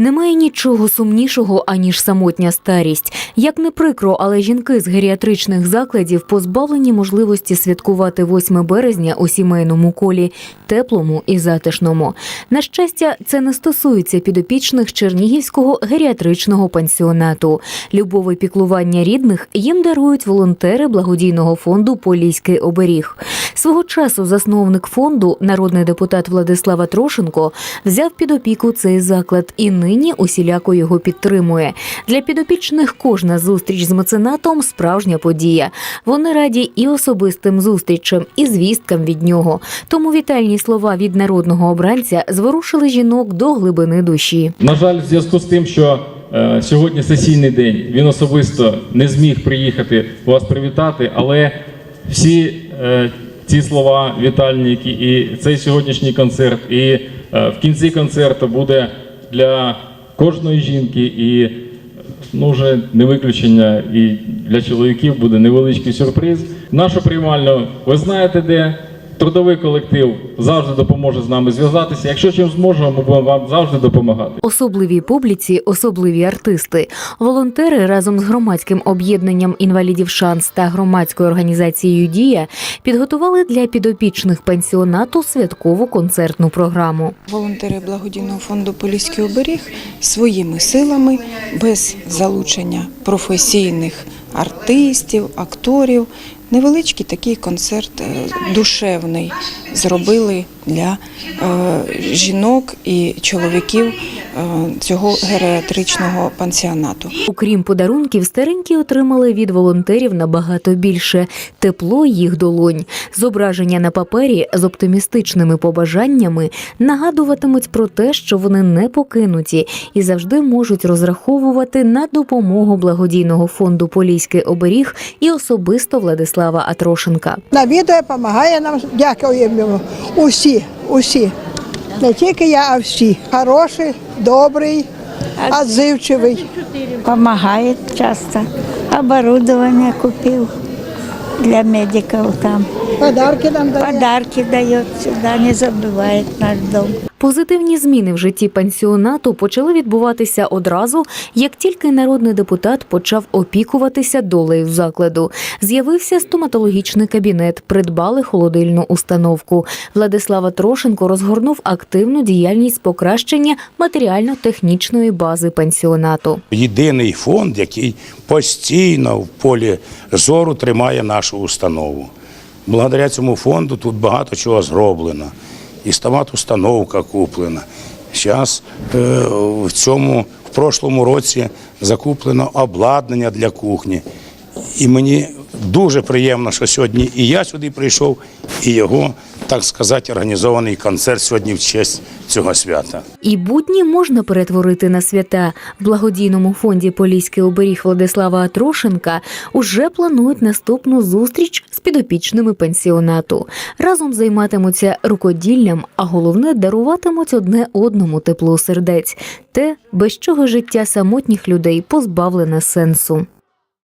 Немає нічого сумнішого, аніж самотня старість. Як не прикро, але жінки з геріатричних закладів позбавлені можливості святкувати 8 березня у сімейному колі, теплому і затишному. На щастя, це не стосується підопічних Чернігівського геріатричного пансіонату. Любове піклування рідних їм дарують волонтери благодійного фонду Поліський оберіг. Свого часу засновник фонду, народний депутат Владислава Трошенко, взяв під опіку цей заклад і нині усіляко його підтримує. Для підопічних кожна зустріч з меценатом справжня подія. Вони раді і особистим зустрічам, і звісткам від нього. Тому вітальні слова від народного обранця зворушили жінок до глибини душі. На жаль, в зв'язку з тим, що е, сьогодні сесійний день, він особисто не зміг приїхати вас привітати, але всі е, ці слова вітальні, які і цей сьогоднішній концерт, і е, в кінці концерту буде для кожної жінки і ну вже не виключення, і для чоловіків буде невеличкий сюрприз. Нашу приймальну ви знаєте де. Трудовий колектив завжди допоможе з нами зв'язатися. Якщо чим зможемо, ми будемо вам завжди допомагати. Особливій публіці, особливі артисти. Волонтери разом з громадським об'єднанням інвалідів шанс та громадською організацією Дія підготували для підопічних пансіонату святкову концертну програму. Волонтери благодійного фонду Поліський оберіг своїми силами, без залучення професійних артистів, акторів, невеличкий такий концерт е, душевний зробили для жінок і чоловіків е, цього геріатричного пансіонату. Окрім подарунків, старенькі отримали від волонтерів набагато більше тепло їх долонь. Зображення на папері з оптимістичними побажаннями нагадуватимуть про те, що вони не покинуті і завжди можуть розраховувати на допомогу благодійного фонду Поліський оберіг і особисто Владислава Атрошенка. Навідує, допомагає нам, дякуємо йому. Усі, усі. Не тільки я, а всі. Хороший, добрий, отзивчивий. Помагає часто. Оборудование купив для медиков там. Подарки нам дає. Подарки дает всегда, не забывает наш дом. Позитивні зміни в житті пансіонату почали відбуватися одразу, як тільки народний депутат почав опікуватися долею закладу. З'явився стоматологічний кабінет, придбали холодильну установку. Владислава Трошенко розгорнув активну діяльність покращення матеріально-технічної бази пансіонату. єдиний фонд, який постійно в полі зору тримає нашу установу. Благодаря цьому фонду тут багато чого зроблено. І стомат-установка куплена. Зараз е, в цьому в прошлому році закуплено обладнання для кухні. І мені дуже приємно, що сьогодні і я сюди прийшов, і його, так сказати, організований концерт сьогодні в честь цього свята. І будні можна перетворити на свята. В благодійному фонді Поліський оберіг Владислава Атрошенка уже планують наступну зустріч з підопічними пансіонату. Разом займатимуться рукоділлям, а головне даруватимуть одне одному тепло сердець, те, без чого життя самотніх людей позбавлене сенсу.